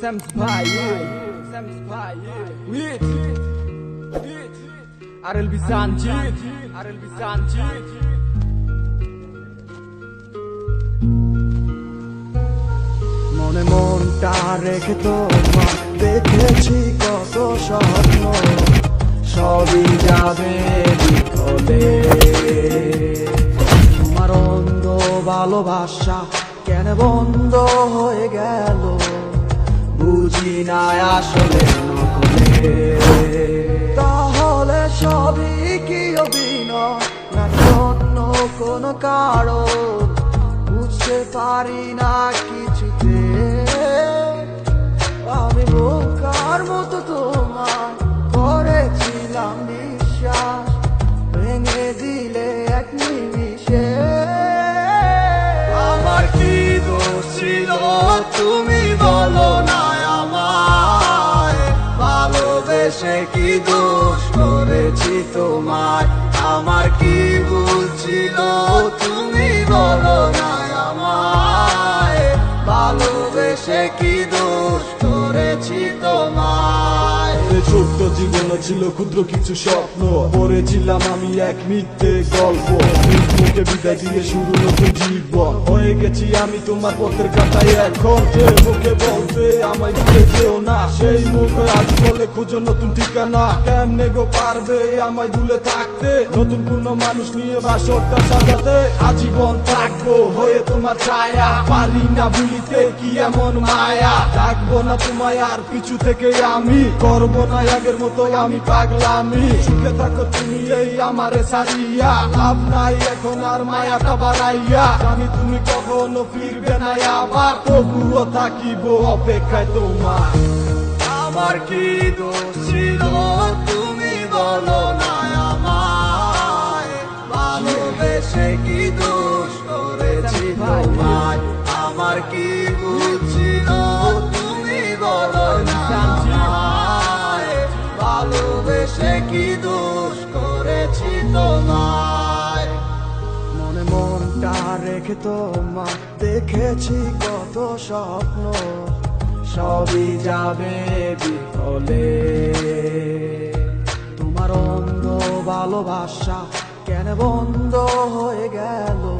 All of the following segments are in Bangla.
Sam's Pie, Sam's Pie, Wait, RLB Sanjit, RLB Sanjit. মনে মনটা রেখে তোমার দেখেছি কত স্বপ্ন সবই যাবে বিফলে তোমার অন্ধ ভালোবাসা কেন বন্ধ হয়ে গেল। বুঝি না আসলে তাহলে সবই কি অভিনয়? না অন্য কোনো কারণ? বুঝতে পারি না কিছুতে। তুমি বলো না আমায়, ভালোবেসে কি দোষ করেছি তোমায়? আমার কি ভুল তুমি বলো না আমায়, ভালোবেসে কি দোষ করেছি তোমায়? ছোট্ট জীবন ছিল ক্ষুদ্র কিছু স্বপ্ন। পড়েছিলাম আমি এক মিথ্যে গল্প। মুখে বিদায় দিয়ে শুরু নতুন জীবন। হয়ে গেছি আমি তোমার পথের কাটাই এখন। যে মুখে বলতে আমায় ভুলে যেও না। সেই মুখে আজ বলে, খুঁজো নতুন ঠিকানা। কেমনে গো পারবে আমায় ভুলে থাকতে? নতুন কোন মানুষ নিয়ে বাসরটা সাজাতে? আজীবন থাকব হয়ে তোমার ছায়া। পারি না ভুলিতে কি এমন মায়া? থাকব না তোমায় আর পিছু থেকে আমি। করব না আগের মতো আমি পাগলামি। সুখে থাকো তুমি, এই আমারে সারিয়া লাভ নাই এখন আর মায়াটা বাড়াইয়া। আমি তুমি কখনো ফিরবে না আবার, তবুও থাকিব অপেক্ষায় তোমার। আমার কি দোষ ছিল? তুমি বলো তোমায় মনে মনটা রেখে তোমার দেখেছি কত স্বপ্ন। সবই যাবে বিফলে। তোমার অন্ধ ভালোবাসা কেন বন্ধ হয়ে গেল?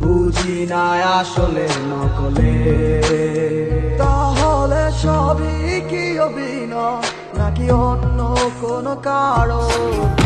বুঝি না আসলে নকলে। তাহলে সবই কি অভিনয়? নাকি অন্য কোনো কারণ?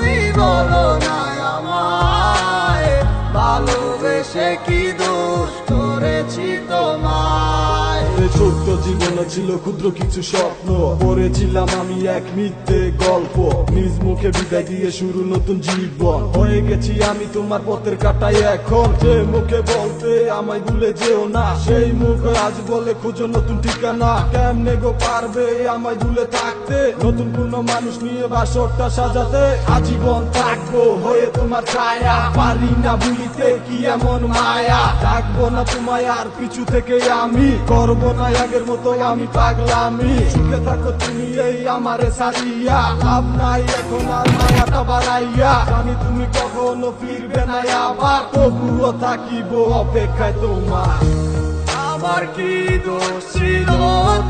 কি দোষ করেছি তোমার ছোট্ট জীবন ছিল ক্ষুদ্র কিছু স্বপ্ন। পড়েছিলাম আমি এক মিথ্যে গল্প। নিজ মুখে বিদায় দিয়ে শুরু নতুন জীবন। হয়ে গেছি আমি তোমার পথের কাটাই এখন। যে মুখে বলতে আমায় ভুলে যেও না। সেই মুখে আজ বলে খুঁজো নতুন ঠিকানা। কেমনে গো পারবে আমায় ভুলে থাকতে? নতুন কোন মানুষ নিয়ে বাসরটা সাজাতে আজীবন থাকব। হয়ে তোমার ছায়া, পারি না ভুলিতে কি এমন মায়া? থাকব না তোমায় আর পিছু থেকে আমি। করব না আগের মতো আমি পাগলামি। সুখে থাকো তুমি এই আমারে সারিয়া। লাভ নাই এখন আর মায়াটা বাড়াইয়া। আমি তুমি কখনো ফিরবে না আবার। তবুও থাকিব অপেক্ষায় তোমার। আমার কি দোষ ছিল?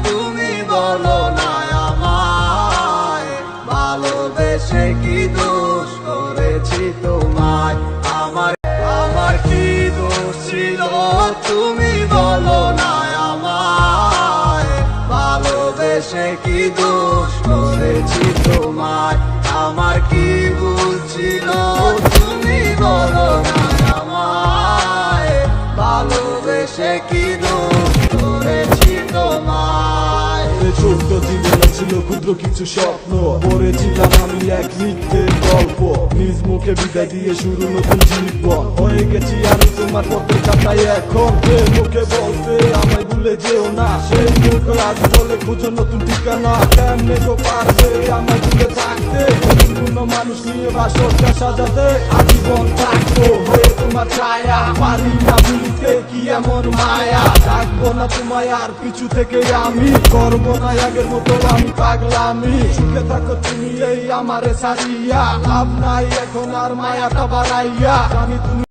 তুমি বলো না আমায়। ভালোবেসে কি দোষ করেছি তোমায়? করেছি তোমায় আমার কি ভুল ছিল? তুমি বলো না আমায়, ভালোবেসে কি ছিল ক্ষুদ্র কিছু স্বপ্ন। পড়েছিলাম আমি এক মিথ্যে গল্প। নিজ মুখে বিদায় দিয়ে শুরু নতুন জীবন। হয়ে গেছি আমি তোমার পথের কাটাই এখন যে মুখে বলতে আমায় ভুলে যেও না। সেই মুখ আজ বলে খুঁজো নতুন ঠিকানা। কেমনে তো পারবে আমায় ভুলে থাকতে? কোনো মানুষ নিয়ে বাসরটা সাজাতে আজীবন থাকব। হয়ে তোমার ছায়া, পারি না কি এমন মায়া? না তোমায় আর পিছু থেকে আমি। করব না আগের মতো আমি পাগলামি। সুখে থাকো তুমি এই আমারে সারিয়া। লাভ নাই এখন আর মায়াটা বাড়াইয়া। জানি তুমি